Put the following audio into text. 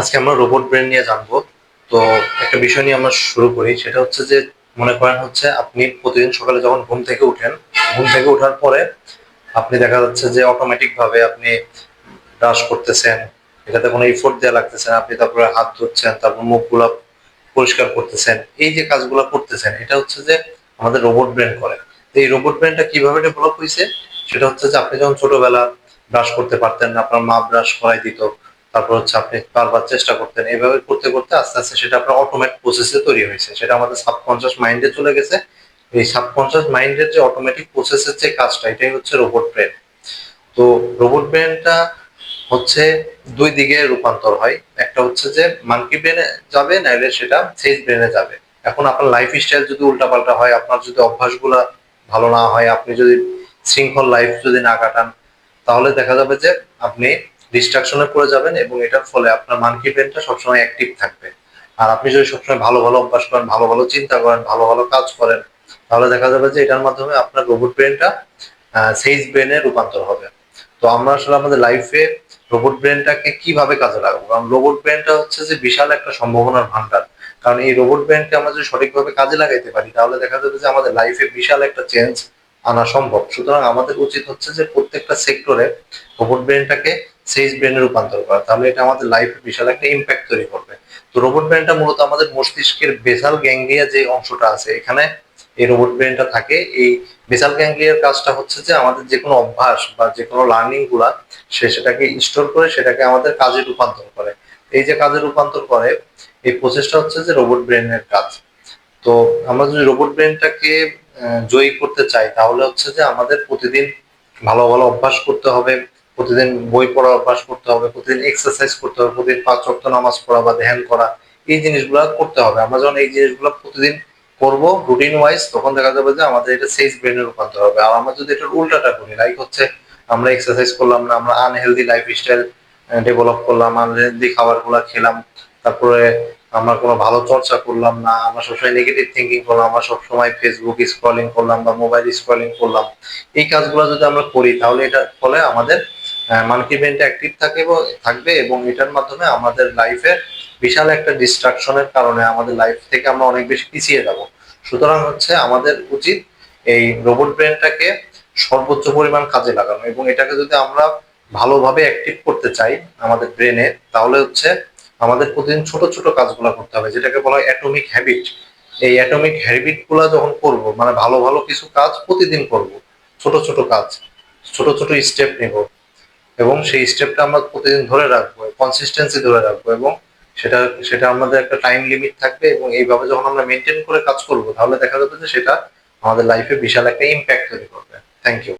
আজকে আমরা robot brain নিয়ে জানব। তো একটা বিষয় নিয়ে আমরা শুরু করি, সেটা হচ্ছে যে মনে করেন হচ্ছে আপনি প্রতিদিন সকালে যখন ঘুম থেকে উঠেন, ঘুম থেকে ওঠার পরে আপনি দেখা যাচ্ছে যে অটোমেটিক ভাবে আপনি ব্রাশ করতেছেন, এটাতে কোনো ইফোর্ট দেওয়া লাগতেছে না, আপনি তারপরে হাত ধুচ্ছেন, তারপর মুখগুলো পরিষ্কার করতেছেন, এই যে কাজগুলো করতেছেন, এটা হচ্ছে যে আমাদের রোবট ব্রেন করে। এই রোবট ব্রেনটা কীভাবে ডেভেলপ হয়েছে সেটা হচ্ছে যে আপনি যখন ছোটবেলা ব্রাশ করতে পারতেন না, আপনার মা ব্রাশ করাই দিত তারপর হচ্ছে আপনি বারবার চেষ্টা করতেন। এইভাবে করতে করতে আস্তে আস্তে সেটা আপনার অটোমেট প্রসেসে তৈরি হয়েছে। সেটা আমাদের সাবকনসিয়াস মাইন্ডে চলে গেছে। এই সাবকনসিয়াস মাইন্ডের যে অটোমেটিক প্রসেসের যে কাজটা, এটাই হচ্ছে রোবট ব্রেন তো রোবট ব্রেনটা হচ্ছে দুই দিকে রূপান্তর হয়। একটা হচ্ছে যে মানকি ব্রেনে যাবে নাইলে সেটা সেজ ব্রেনে যাবে। এখন আপনার লাইফ স্টাইল যদি উল্টাপাল্টা হয়, আপনার যদি অভ্যাসগুলা ভালো না হয়, আপনি যদি শৃঙ্খল লাইফ যদি না কাটান, তাহলে দেখা যাবে যে আপনি ডিস্ট্রাকশনে পড়ে যাবেন এবং এটার ফলে আপনার মানকি ব্রেনটা সবসময় অ্যাক্টিভ থাকবে। আর আপনি যদি সবসময় ভালো ভালো অভ্যাস করেন, ভালো ভালো চিন্তা করেন, ভালো ভালো কাজ করেন, তাহলে দেখা যাবে যে এটার মাধ্যমে আপনার রোবট ব্রেনটা সেইজ ব্রেনে রূপান্তর হবে। তো আমরা আসলে আমাদের লাইফে রোবট ব্রেনটাকে কীভাবে কাজে লাগাবো? কারণ রোবট ব্রেনটা হচ্ছে যে বিশাল একটা সম্ভাবনার ভান্ডার কারণ এই রোবট ব্রেনকে আমরা যদি সঠিকভাবে কাজে লাগাইতে পারি, তাহলে দেখা যাবে যে আমাদের লাইফে বিশাল একটা চেঞ্জ আনা সম্ভব। সুতরাং আমাদের উচিত হচ্ছে যে প্রত্যেকটা সেক্টরে রোবট ব্রেনটাকে সেইজ ব্রেনে রূপান্তর করা। তাহলে এটা আমাদের লাইফে বিশাল একটা ইম্প্যাক্ট তৈরি করবে। তো রোবট ব্রেনটা মূলত আমাদের মস্তিষ্কের বেসাল গ্যাংলিয়া যে অংশটা আছে, এখানে এই রোবট ব্রেনটা থাকে। এই বেসাল গ্যাংলিয়ার কাজটা হচ্ছে যে আমাদের যে কোনো অভ্যাস বা যে কোনো লার্নিংগুলা সে সেটাকে স্টোর করে সেটাকে আমাদের কাজে রূপান্তর করে। এই যে কাজে রূপান্তর করে, এই প্রসেসটা হচ্ছে যে রোবট ব্রেনের কাজ। তো আমরা যদি রোবট ব্রেনটাকে জয়ী করতে চাই, তাহলে হচ্ছে যে আমাদের প্রতিদিন ভালো ভালো অভ্যাস করতে হবে। প্রতিদিন বই পড়ার অভ্যাস করতে হবে, প্রতিদিন এক্সারসাইজ করতে হবে, প্রতিদিন পাঁচ রক্ত নামাজ পড়া বা ধ্যান করা, এই জিনিসগুলো করতে হবে। আমরা যখন এই জিনিসগুলো প্রতিদিন করব রুটিন ওয়াইজ তখন দেখা যাবে যে আমাদের এটা সেজ ব্রেনে রূপান্তর হবে। আর আমরা যদি এটার উল্টাটা করি লাইক হচ্ছে আমরা এক্সারসাইজ করলাম না, আমরা আনহেলদি লাইফ স্টাইল ডেভেলপ করলাম আনহেলদি খাবারগুলো খেলাম, তারপরে আমরা কোনো ভালো চর্চা করলাম না, আমরা সবসময় নেগেটিভ থিঙ্কিং করলাম, আমরা সবসময় ফেসবুক স্ক্রলিং করলাম বা মোবাইল স্ক্রলিং করলাম, এই কাজগুলো যদি আমরা করি, তাহলে এটার ফলে আমাদের মানকি ব্রেনটা অ্যাক্টিভ থাকে থাকবে এবং এটার মাধ্যমে আমাদের লাইফে বিশাল একটা ডিস্ট্রাকশনের কারণে আমাদের লাইফ থেকে আমরা অনেক বেশি পিছিয়ে যাব। সুতরাং হচ্ছে আমাদের উচিত এই রোবট ব্রেনটাকে সর্বোচ্চ পরিমাণ কাজে লাগানো এবং এটাকে যদি আমরা ভালোভাবে অ্যাক্টিভ করতে চাই আমাদের ব্রেনে তাহলে হচ্ছে আমাদের প্রতিদিন ছোট ছোট কাজগুলো করতে হবে, যেটাকে বলা হয় অ্যাটমিক হ্যাবিট এই অ্যাটমিক হ্যাবিটগুলা যখন করব মানে ভালো ভালো কিছু কাজ প্রতিদিন করব, ছোট ছোট কাজ, ছোট ছোট স্টেপ নেব এবং সেই স্টেপটা আমরা প্রতিদিন ধরে রাখব কনসিস্টেন্সি ধরে রাখব এবং সেটা সেটা আমাদের একটা টাইম লিমিট থাকবে এবং এইভাবে যখন আমরা মেনটেন করে কাজ করব, তাহলে দেখা যাবে যে সেটা আমাদের লাইফে বিশাল একটা ইম্প্যাক্ট তৈরি করবে। Thank you